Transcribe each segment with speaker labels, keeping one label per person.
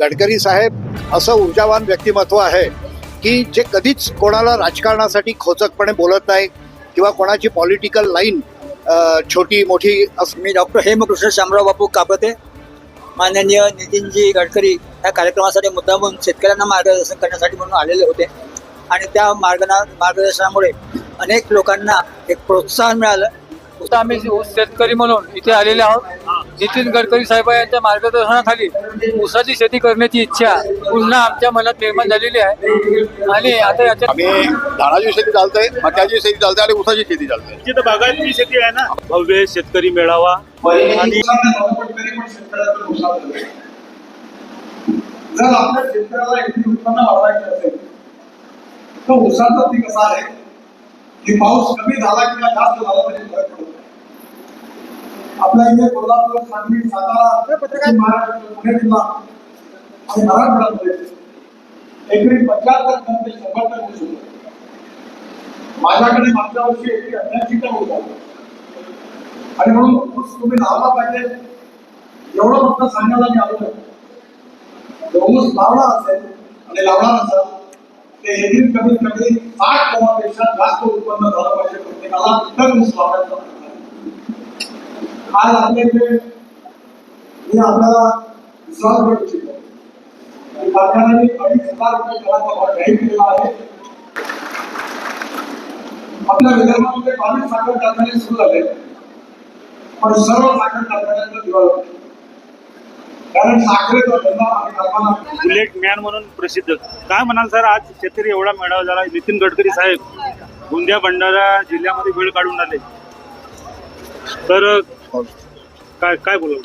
Speaker 1: गडकरी साहेब असं ऊर्जावान व्यक्तिमत्व आहे की जे कधीच कोणाला राजकारणासाठी खोचकपणे बोलत नाही किंवा कोणाची पॉलिटिकल लाईन छोटी मोठी असं
Speaker 2: मी डॉक्टर हेमकृष्ण शामराव बापू कापते. माननीय नितीनजी गडकरी या कार्यक्रमासाठी मुद्दामून शेतकऱ्यांना मार्गदर्शन करण्यासाठी म्हणून आलेले होते. आणि त्या मार्गना मार्गदर्शनामुळे अनेक लोकांना एक प्रोत्साहन मिळालं.
Speaker 3: आम्ही शेतकरी म्हणून इथे आलेले आहोत नितीन गडकरी साहेब यांच्या मार्गदर्शनाखाली ऊसाची शेती करण्याची इच्छा पुन्हा आमच्या मनात निर्माण झालेली आहे. आणि आता याच्या
Speaker 1: आम्ही धानाची शेती चालते मक्याची शेती चालते आणि ऊसाची शेती चालते
Speaker 4: तिथं बागायती शेती आहे ना? भव्य शेतकरी मेळावा. आणि
Speaker 5: जर आपल्या शेतकऱ्याला एकरी उत्पन्न वाढवायचे असेल तर ऊसाचं पीक असं आहे? की पाऊस कमी झाला किंवा जास्त झाला तरी फरक. आपल्या इथे कोल्हापूर सांगली सातारा महाराष्ट्र पुणे जिल्हा आणि मराठवाड्यामध्ये एकरी पंच्याहत्तर टन ते शंभर टन ऊस होतो माझ्याकडे मागच्या वर्षी एकरी अठ्याऐंशी टन होता. आणि म्हणून ऊस तुम्ही लावला पाहिजे. एवढं फक्त सांगायला मी आलो जो ऊस लावला असेल आणि लावणार असेल ते एकरी कमीत कमी साठ टनापेक्षा जास्त उत्पन्न झालं पाहिजे प्रत्येकाला तर ऊस आहे. आज आपल्याकडे मी आपल्याला विश्वास करू इच्छितो. कारखान्याने अडीच हजार रुपये दराचा जाहीर केलेला आहे. आपल्या विदर्भामध्ये बावीस साखर कारखाने सुरू झाले. पण सर्व साखर कारखान्यांचा दिवाळा कारण साखरेचा धंदा आणि कारखाना
Speaker 4: बुलेट मॅन म्हणून प्रसिद्ध. काय म्हणाल सर आज शेतकरी एवढा मेळावा झाला. नितीन गडकरी साहेब गोंदिया भंडारा जिल्ह्यामध्ये वेळ काढून आले. तर काय काय बोलू?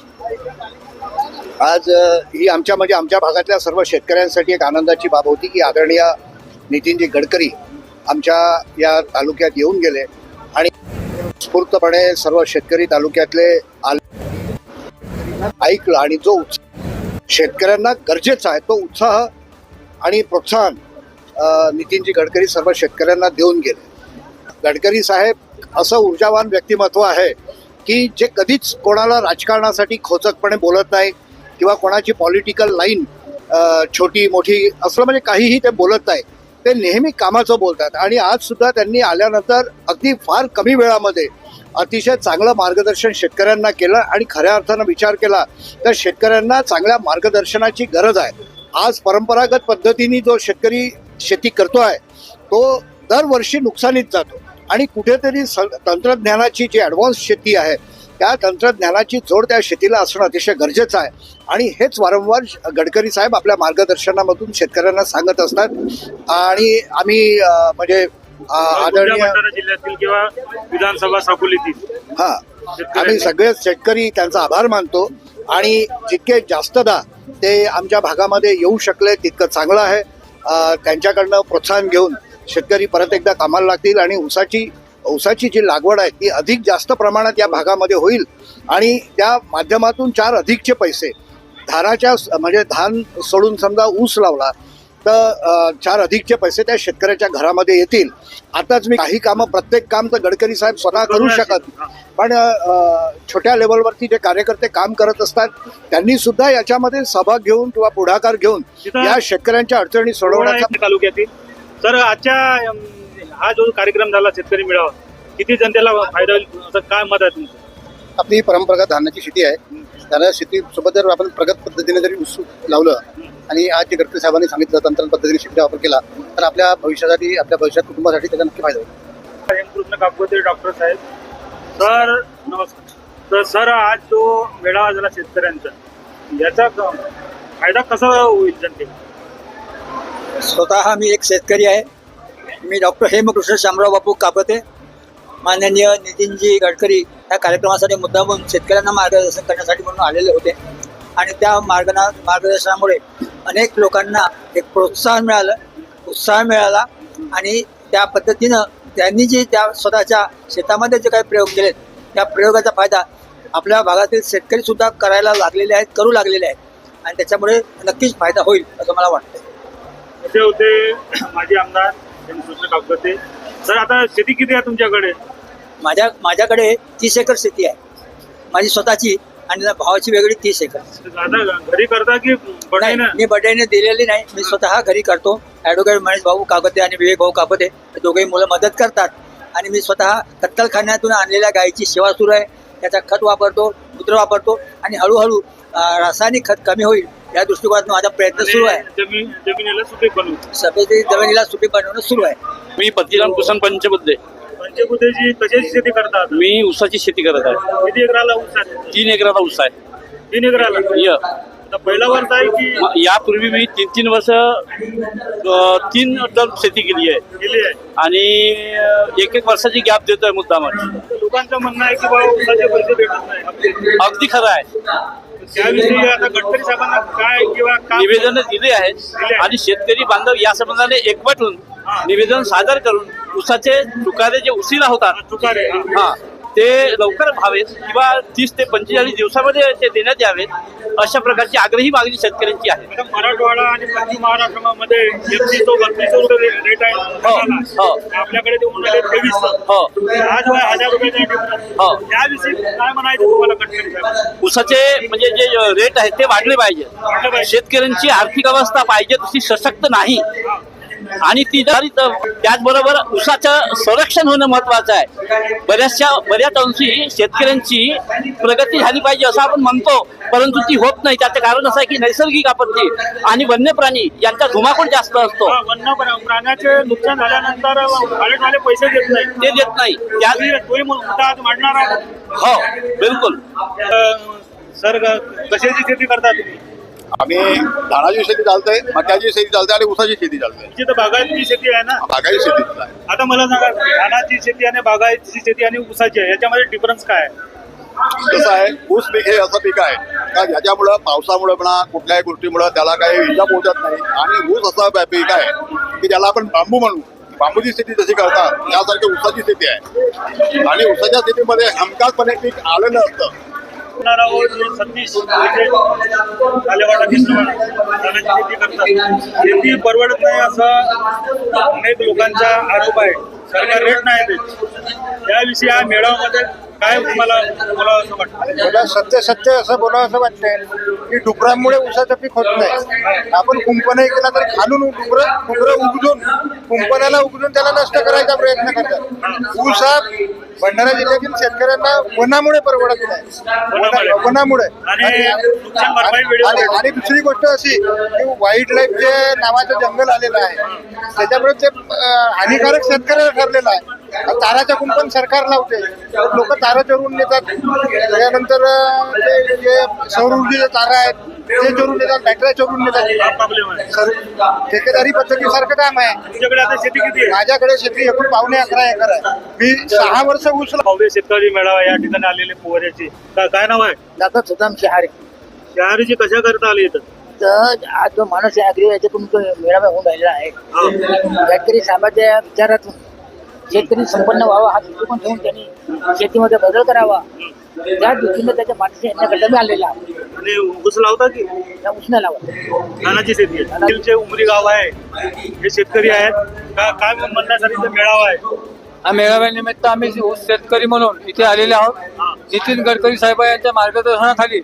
Speaker 1: आज ही आमच्या म्हणजे आमच्या भागातल्या सर्व शेतकऱ्यांसाठी एक आनंदाची बाब होती की आदरणीय नितीनजी गडकरी आमच्या या तालुक्यात येऊन गेले आणि स्फूर्तपणे सर्व शेतकरी तालुक्यातले ऐकलं आणि जो उत्साह शेतकऱ्यांना गरजेचा आहे तो उत्साह आणि प्रोत्साहन नितीनजी गडकरी सर्व शेतकऱ्यांना देऊन गेले. गडकरी साहेब असं ऊर्जावान व्यक्तिमत्व आहे. की जे कधीच कोणाला राजकारणासाठी खोचकपणे बोलत नाही किंवा कोणाची पॉलिटिकल लाईन छोटी मोठी असं म्हणजे काहीही ते बोलत नाही. ते नेहमी कामाचं बोलतात. आणि आज सुद्धा त्यांनी आल्यानंतर अगदी फार कमी वेळामध्ये अतिशय चांगलं मार्गदर्शन शेतकऱ्यांना केलं आणि खऱ्या अर्थानं विचार केला तर शेतकऱ्यांना चांगल्या मार्गदर्शनाची गरज आहे. आज परंपरागत पद्धतीने जो शेतकरी शेती करतो आहे तो दरवर्षी नुकसानीत जातो. आणि कुठेतरी स तंत्रज्ञानाची जी ॲडव्हान्स शेती आहे त्या तंत्रज्ञानाची जोड त्या शेतीला असणं अतिशय गरजेचं आहे. आणि हेच वारंवार गडकरी साहेब आपल्या मार्गदर्शनामधून शेतकऱ्यांना सांगत असतात. आणि आम्ही म्हणजे आदरणीय
Speaker 4: जिल्ह्यातील किंवा विधानसभा साकोलीतील
Speaker 1: हा आम्ही सगळे शेतकरी त्यांचा आभार मानतो. आणि जितके जास्तदा ते आमच्या भागामध्ये येऊ शकले तितकं चांगलं आहे. त्यांच्याकडनं प्रोत्साहन घेऊन शेतकरी परत एकदा कामाला लागतील आणि ऊसाची ऊसाची जी लागवड आहे ती अधिक जास्त प्रमाणात या भागामध्ये होईल. आणि त्या माध्यमातून चार अधिकचे पैसे धानाच्या स- म्हणजे धान सोडून समजा ऊस लावला तर चार अधिकचे पैसे त्या शेतकऱ्याच्या घरामध्ये येतील. आताच मी काही कामं प्रत्येक काम तर गडकरी साहेब स्वतः करू शकत. पण छोट्या लेवलवरती जे कार्यकर्ते काम करत असतात त्यांनी सुद्धा याच्यामध्ये सहभाग घेऊन किंवा पुढाकार घेऊन या शेतकऱ्यांच्या अडचणी सोडवण्याचा
Speaker 4: तालुक्यातील तर आजच्या हा जो कार्यक्रम झाला शेतकरी मेळावा किती जनतेला फायदा होईल? असं काय मत आहे तुमचं?
Speaker 1: आपली परंपरागत धान्याची शेती आहे. त्याला शेतीसोबत जर आपण प्रगत पद्धतीने जरी ऊस लावलं आणि आज जे गडकरी साहेबांनी सांगितलं तंत्र पद्धतीने शेतीचा वापर केला तर आपल्या भविष्यासाठी आपल्या भविष्यात कुटुंबासाठी त्याचा नक्की फायदा होईल.
Speaker 4: हेमकृष्ण काकवते डॉक्टर साहेब. सर नमस्कार. तर सर आज जो मेळावा झाला शेतकऱ्यांचा याचा फायदा कसा होईल जनतेला?
Speaker 2: स्वतः मी एक शेतकरी आहे. मी डॉक्टर हेमकृष्ण शामराव बापू कापते. माननीय नितीनजी गडकरी या कार्यक्रमासाठी मुद्दामून शेतकऱ्यांना मार्गदर्शन करण्यासाठी म्हणून आलेले होते. आणि त्या मार्गना मार्गदर्शनामुळे अनेक लोकांना एक प्रोत्साहन मिळालं उत्साह मिळाला. आणि त्या पद्धतीनं त्यांनी जे त्या स्वतःच्या शेतामध्ये जे काही प्रयोग केलेत त्या प्रयोगाचा फायदा आपल्या भागातील शेतकरीसुद्धा करायला लागलेले आहेत करू लागलेले आहेत. आणि त्याच्यामुळे नक्कीच फायदा होईल असं मला वाटतं
Speaker 4: असे होते माजी आमदार हेमकृष्ण काकवते सर आता शेती किती आहे तुमच्याकडे?
Speaker 2: माझ्या माझ्याकडे तीस एकर शेती आहे. माझी स्वतःची आणि भावाची वेगळी तीस एकर.
Speaker 4: आता घरी करता की
Speaker 2: नाही
Speaker 4: बटाईनं
Speaker 2: मी बटाईने दिलेली नाही. मी स्वतः घरी करतो. ॲडव्होकेट महेश भाऊ काकते आणि विवेक भाऊ हे दोघेही मुलं मदत करतात. आणि मी स्वतः कत्तलखान्यातून आणलेल्या गायीची सेवा सुरू आहे. त्याचा खत वापरतो मूत्र वापरतो आणि हळूहळू अं, रासायनिक खत कमी होईल. या दृष्टिकोनातून माझा प्रयत्न सुरू आहे.
Speaker 4: जमीन जमिनीला सुपीक बनवतो
Speaker 2: सफेदी जमिनीला सुपीक बनवणं सुरू आहे.
Speaker 6: मी पतिराम कुसन पंचबुद्धे.
Speaker 4: पंचकुतेची कशाची शेती करतात?
Speaker 6: मी ऊसाची शेती करत आहे.
Speaker 4: किती एकराला ऊस आहे?
Speaker 6: तीन एकराचा ऊस आहे.
Speaker 4: तीन एकराला?
Speaker 6: य.
Speaker 4: आता पहिला वर्ष आहे की
Speaker 6: म- यापूर्वी मी तीन तीन वर्ष अ, तीन टन शेती केली आहे.
Speaker 4: गेली आहे.
Speaker 6: आणि एक एक वर्षाची गॅप देतोय मुद्दामच.
Speaker 4: लोकांचं म्हणणं आहे की बाबा ऊसाचे पैसे भेटत नाही.
Speaker 6: अगदी खरं आहे.
Speaker 4: त्याविषयी आता गडकरी साहेबांना काय किंवा
Speaker 6: निवेदन दिले आहेत आणि शेतकरी बांधव या संबंधाने एकवट होऊन निवेदन सादर करून ऊसाचे तुकारे जे उशिरा होतात
Speaker 4: चुकारे हा.
Speaker 6: ते लवकर व्हावेत किंवा तीस ते पंचेचाळीस दिवसामध्ये ते देण्यात यावेत अशा प्रकारची आग्रही मागणी शेतकऱ्यांची आहे
Speaker 4: मराठवाडा आणि पश्चिम महाराष्ट्रामध्ये रुपये रेट आहे
Speaker 6: हो. हो.
Speaker 4: आपल्याकडे तेवीस
Speaker 6: हो
Speaker 4: हजार difference.
Speaker 6: हो.
Speaker 4: त्याविषयी काय म्हणायचं तुम्हाला
Speaker 6: ऊसाचे म्हणजे जे रेट आहेत ते वाढले पाहिजे. शेतकऱ्यांची आर्थिक अवस्था पाहिजे तशी सशक्त नाही आणि ती जरी त- त्याचबरोबर ऊसाचं संरक्षण होणं महत्वाचं आहे. बऱ्याचशा बऱ्याच अंशी शेतकऱ्यांची प्रगती झाली पाहिजे असं आपण म्हणतो परंतु ती होत नाही. त्याचं कारण असं आहे की नैसर्गिक आपत्ती आणि वन्य प्राणी यांचा धुमाकूळ जास्त असतो.
Speaker 4: वन्य प्रा- प्राण्याचे नुकसान झाल्यानंतर पैसे देत नाही.
Speaker 6: ते देत नाही.
Speaker 4: मांडणार
Speaker 6: हो बिलकुल.
Speaker 4: सर कशाची शेती करता तुम्ही?
Speaker 1: आम्ही धानाची शेती चालते मक्याची शेती चालते आणि ऊसाची शेती चालते
Speaker 4: बागायती शेती आहे ना?
Speaker 1: बागायती शेती आहे
Speaker 4: आता मला सांगा धानाची शेती आणि बागायती शेती आणि ऊसाची आहे याच्यामध्ये डिफरन्स काय आहे?
Speaker 1: कसं आहे? ऊस पीक हे असं पीक आहे. का ज्याच्यामुळं पावसामुळं म्हणा कुठल्याही गोष्टीमुळं त्याला काही इजा पोहोचत नाही. आणि ऊस असं पीक आहे की ज्याला आपण बांबू म्हणू. बांबूची शेती जशी करतात त्यासारखी ऊसाची शेती आहे. आणि ऊसाच्या शेतीमध्ये हमखासपणे पीक आलेलं असतं.
Speaker 4: होणार आहोत जे सतीश आलेवाडा शेती करतात. शेती परवडत नाही असं अनेक लोकांचा आरोप आहे. सरकार रेट नाही देत त्याविषयी या मेळाव्यामध्ये काय तुम्हाला असं वाटतं?
Speaker 7: मला सत्य सत्य असं बोलावं असं वाटतंय. की डुकरांमुळे ऊसाचं पीक होत नाही. आपण कुंपणही केला तर खालून डुकर डुकर उपजून कुंपणाला उपजून त्याला नष्ट करायचा प्रयत्न करतात. ऊस हा भंडारा जिल्ह्यातील शेतकऱ्यांना वनामुळे परवडत नाही.
Speaker 4: वनामुळे.
Speaker 7: वना- वनामुळे.
Speaker 4: आणि
Speaker 7: दुसरी गोष्ट अशी की वाईल्ड लाईफ जे नावाचं जंगल आलेलं आहे त्याच्यामुळे ते हानिकारक शेतकऱ्याला ठरलेलं आहे. ताराच्या कुंपण सरकार लावते. लोक तारा चोरून नेतात. त्यानंतर ते जे सौर ऊर्जेचे तारा आहेत ते चोरून नेतात बॅटऱ्या चोरून नेतात.
Speaker 4: प्रॉब्लेम आहे
Speaker 7: सर ठेकेदारी पद्धतीसारखं काम आहे.
Speaker 4: तुमच्याकडे आता शेती किती आहे?
Speaker 7: माझ्याकडे शेती एकूण पावणे अकरा एकर आहे. मी सहा वर्ष.
Speaker 4: भव्य शेतकरी मेळावा या ठिकाणी आलेले पोहऱ्याचे. काय नाव आहे?
Speaker 2: दादा सुदाम शहारे.
Speaker 4: शहरीची कशा करता आली इथं?
Speaker 2: तर आज जो माणूस आहे याच्यातून मेळावा होऊन राहिलेला आहे. शेतकरी साहेबाच्या विचारातून शेतकरी संपन्न व्हावा हा दृष्टिकोन ठेवून त्यांनी शेतीमध्ये बदल करावा. त्या दृष्टीने त्याच्या पाठीशी यांच्याकडे आलेला आहे.
Speaker 4: आणि ऊस लावता की?
Speaker 2: त्या उष्ण लावा.
Speaker 4: धानाची शेती आहे. उमरी गाव आहे. हे शेतकरी आहेत. का काय म्हणण्यासाठी मेळावा आहे?
Speaker 3: हा मेळाव्यानिमित्त आम्ही ऊस शेतकरी म्हणून इथे आलेले आहोत. नितीन गडकरी साहेब यांच्या मार्गदर्शनाखाली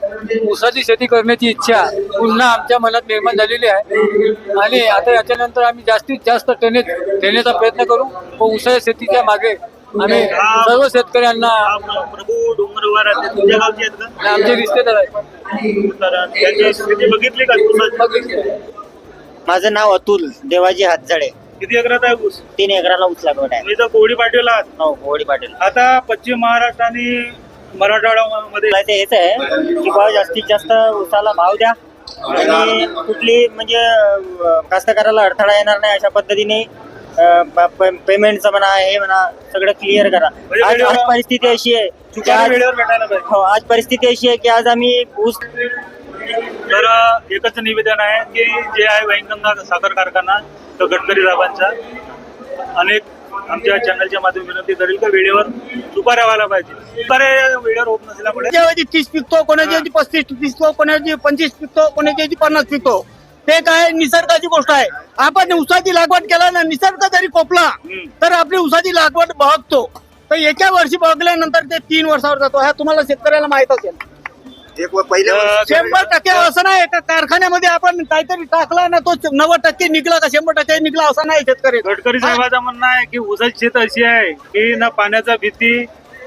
Speaker 3: ऊसाची शेती करण्याची इच्छा पुन्हा आमच्या मनात निर्माण झालेली आहे. आणि आता याच्यानंतर आम्ही जास्तीत जास्त ट्रेनेत देण्याचा प्रयत्न करू. व ऊसाच्या शेतीच्या मागे आम्ही सर्व शेतकऱ्यांना
Speaker 4: हा प्र- प्रभू डोंगरवर
Speaker 3: आमचे रिश्तेदार आहेत.
Speaker 4: तर त्यांची शेती बघितली का?
Speaker 8: माझं नाव अतुल देवाजी हातझाडे
Speaker 4: किती एकरात आहे ऊस?
Speaker 8: तीन एकराला ऊस लागवड आहे.
Speaker 4: मी तर कोवडी पाटील आहात.
Speaker 8: हो होळी पाटील.
Speaker 4: आता पश्चिम महाराष्ट्र आणि मराठवाड्यामध्ये
Speaker 8: हेच आहे की भाव जास्तीत जास्त ऊसाला भाव द्या. आणि कुठली म्हणजे कास्तकाराला अडथळा येणार नाही अशा पद्धतीने पेमेंटचं म्हणा हे म्हणा सगळं क्लिअर करा.
Speaker 4: म्हणजे
Speaker 8: आज परिस्थिती अशी आहे की आज हो आज परिस्थिती अशी आहे की आज आम्ही ऊस
Speaker 4: तर एकच निवेदन आहे की जे आहे वैनगंगा साखर कारखाना तो गडकरी साहेबांचा. अनेक आमच्या चॅनलच्या माध्यमातून विनंती करेल की वेळेवर चुकाऱ्या व्हायला पाहिजे. चुकारे वेळेवर होत नसल्यामुळे
Speaker 9: तीस पिकतो कोणाची पस्तीस पिकतो कोणाची पंचवीस पिकतो कोणाची पन्नास पिकतो. ते काय निसर्गाची गोष्ट आहे. आपण उसाची लागवड केला ना निसर्ग जरी कोपला. तर आपली उसाची लागवड बहकतो. तर एका वर्षी बहकल्यानंतर ते तीन वर्षावर जातो. ह्या तुम्हाला शेतकऱ्याला माहीत असेल.
Speaker 1: एक व- पहिल्या
Speaker 4: तर-
Speaker 1: वर्षी
Speaker 9: शंभर टक्के असं नाही का कारखान्यामध्ये आपण काहीतरी टाकला ना तो नव्वद टक्के निघला का शंभर टक्के निघला असं नाही शेतकरी.
Speaker 4: गडकरी साहेबांचं म्हणणं आहे की ऊसाची शेत अशी आहे की ना पाण्याचा भीती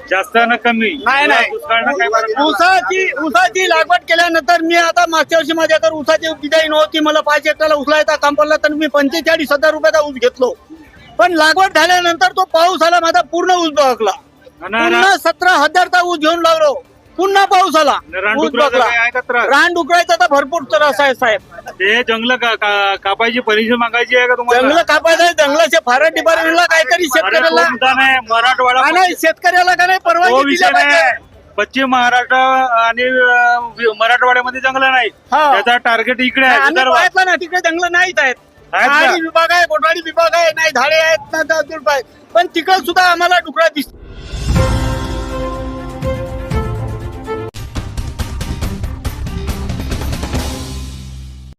Speaker 4: जास्त ना कमी.
Speaker 9: नाही नाही.
Speaker 4: दुष्काळ ना काही
Speaker 9: ऊसाची लागवड केल्यानंतर मी आता मागच्या वर्षी माझ्याकडे ऊसाची डिझाईन होती मला पाच एकराला उचलायचा काम पडला तर मी पंचेचाळीस हजार रुपयाचा ऊस घेतलो. पण लागवड झाल्यानंतर तो पाऊस आला माझा पूर्ण ऊस बघला
Speaker 4: ना- ना-
Speaker 9: पुन्हा सतरा हजारचा ऊस घेऊन लागलो पुन्हा पाऊस आला ऊस बघला.
Speaker 4: काही आहे का त्रास?
Speaker 9: रान डुकरायचा तर भरपूर त्रास आहे साहेब.
Speaker 4: ते जंगल कापायची परमिशन मागायची आहे का तुम्हाला?
Speaker 9: जंगल कापायचं आहे जंगलाचे फार डिपार्टमेंटला काहीतरी शेतकऱ्याला
Speaker 4: मराठवाडा
Speaker 9: नाही शेतकऱ्याला का नाही परवानगी पाहिजे.
Speaker 4: पश्चिम महाराष्ट्र आणि मराठवाड्यामध्ये जंगल नाही. त्याचा टार्गेट इकडे आहे
Speaker 9: ना तिकडे जंगल नाहीत आहेत. विभाग आहे कोटवाडी विभाग आहे नाही झाडे आहेत ना झुडपं आहेत पण तिकडे सुद्धा आम्हाला डुकरा दिसत